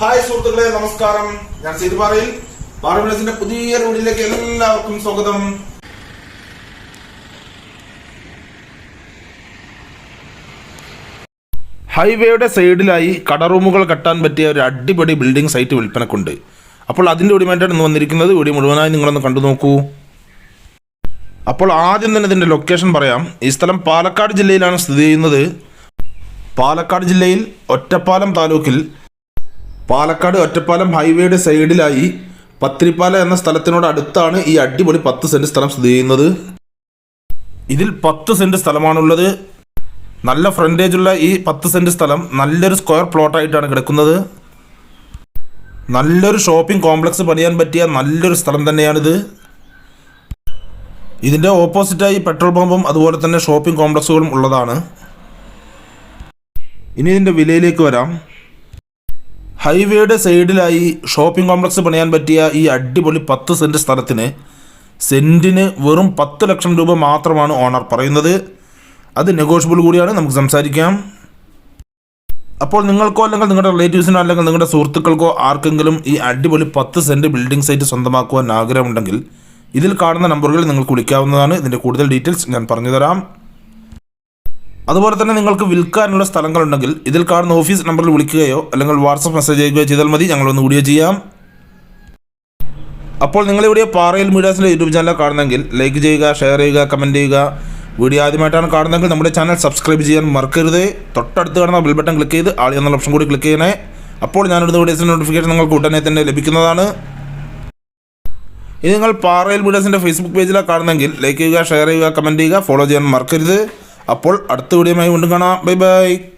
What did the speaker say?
Hi സുഹൃത്തുക്കളെ നമസ്കാരം. ഞാൻ സീതു സീതുപാറയിൽ പാറവിളസിന്റെ പുതിയ റോഡിലേക്ക് എല്ലാവർക്കും സ്വാഗതം. ഹൈവേയുടെ സൈഡിലായി കടറൂമുകൾ കെട്ടാൻ പറ്റിയ ഒരു അടിപൊളി ബിൽഡിംഗ് സൈറ്റ് വിൽപ്പനക്കുണ്ട്. അപ്പോൾ അതിന്റെ ഒടിമേറ്റാണ് ഇന്ന് വന്നിരിക്കുന്നത്. വീഡിയോ മുഴുവനായി നിങ്ങളൊന്ന് കണ്ടു നോക്കൂ. അപ്പോൾ ആദ്യം തന്നെ ഇതിന്റെ ലൊക്കേഷൻ പറയാം. ഈ സ്ഥലം പാലക്കാട് ജില്ലയിലാണ് സ്ഥിതി ചെയ്യുന്നത്. പാലക്കാട് ജില്ലയിൽ ഒറ്റപ്പാലം താലൂക്കിൽ പാലക്കാട് ഒറ്റപ്പാലം ഹൈവേയുടെ സൈഡിലായി പത്തിരിപ്പാല എന്ന സ്ഥലത്തിനോട് അടുത്താണ് ഈ അടിപൊളി പത്ത് സെന്റ് സ്ഥലം സ്ഥിതി ചെയ്യുന്നത്. ഇതിൽ പത്ത് സെന്റ് സ്ഥലമാണുള്ളത്. നല്ല ഫ്രണ്ടേജ് ഉള്ള ഈ പത്ത് സെന്റ് സ്ഥലം നല്ലൊരു സ്ക്വയർ പ്ലോട്ടായിട്ടാണ് കിടക്കുന്നത്. നല്ലൊരു ഷോപ്പിംഗ് കോംപ്ലക്സ് പണിയാൻ പറ്റിയ നല്ലൊരു സ്ഥലം തന്നെയാണിത്. ഇതിന്റെ ഓപ്പോസിറ്റായി പെട്രോൾ പമ്പും അതുപോലെ തന്നെ ഷോപ്പിംഗ് കോംപ്ലക്സുകളും ഉള്ളതാണ്. ഇനി ഇതിന്റെ വിലയിലേക്ക് വരാം. ഹൈവേയുടെ സൈഡിലായി ഷോപ്പിംഗ് കോംപ്ലക്സ് പണിയാൻ പറ്റിയ ഈ അടിപൊളി പത്ത് സെന്റ് സ്ഥലത്തിന് സെന്റിന് വെറും പത്ത് ലക്ഷം രൂപ മാത്രമാണ് ഓണർ പറയുന്നത്. അത് നെഗോഷ്യബിൾ കൂടിയാണ്. നമുക്ക് സംസാരിക്കാം. അപ്പോൾ നിങ്ങൾക്കോ അല്ലെങ്കിൽ നിങ്ങളുടെ റിലേറ്റീവ്സിനോ അല്ലെങ്കിൽ നിങ്ങളുടെ സുഹൃത്തുക്കൾക്കോ ആർക്കെങ്കിലും ഈ അടിപൊളി പത്ത് സെന്റ് ബിൽഡിംഗ് സൈറ്റ് സ്വന്തമാക്കുവാൻ ആഗ്രഹമുണ്ടെങ്കിൽ ഇതിൽ കാണുന്ന നമ്പറുകളിൽ നിങ്ങൾക്ക് വിളിക്കാവുന്നതാണ്. ഇതിന്റെ കൂടുതൽ ഡീറ്റെയിൽസ് ഞാൻ പറഞ്ഞു തരാം അതുപോലെ തന്നെ നിങ്ങൾക്ക് വിൽക്കാനുള്ള സ്ഥലങ്ങളുണ്ടെങ്കിൽ ഇതിൽ കാണുന്ന ഓഫീസ് നമ്പറിൽ വിളിക്കുകയോ അല്ലെങ്കിൽ വാട്സപ്പ് മെസ്സേജ് അയക്കുകയോ ചെയ്താൽ മതി. ഞങ്ങളൊന്ന് വീഡിയോ ചെയ്യാം. അപ്പോൾ നിങ്ങളിവിടെ പാറയിൽ മീഡിയാസിന്റെ യൂട്യൂബ് ചാനൽ കാണുന്നെങ്കിൽ ലൈക്ക് ചെയ്യുക ഷെയർ ചെയ്യുക കമന്റ് ചെയ്യുക. വീഡിയോ ആദ്യമായിട്ടാണ് കാണുന്നതെങ്കിൽ നമ്മുടെ ചാനൽ സബ്സ്ക്രൈബ് ചെയ്യാൻ മറക്കരുത്. തൊട്ടടുത്ത് കാണുന്ന ബെൽ ബട്ടൺ ക്ലിക്ക് ചെയ്ത് ആളി എന്നുള്ള ഓപ്ഷൻ കൂടി ക്ലിക്ക് ചെയ്യണേ. അപ്പോൾ ഞാനിടുന്ന വീഡിയോസിന്റെ നോട്ടിഫിക്കേഷൻ നിങ്ങൾക്ക് ഉടനെ തന്നെ ലഭിക്കുന്നതാണ്. ഇനി നിങ്ങൾ പാറയിൽ വീഡിയോസിന്റെ ഫേസ്ബുക്ക് പേജിലാണ് കാണുന്നെങ്കിൽ ലൈക്ക് ചെയ്യുക ഷെയർ ചെയ്യുക കമന്റ് ചെയ്യുക ഫോളോ ചെയ്യാൻ മറക്കരുത്. അപ്പോൾ അടുത്ത വീഡിയോയുമായി വീണ്ടും കാണാം. Bye bye.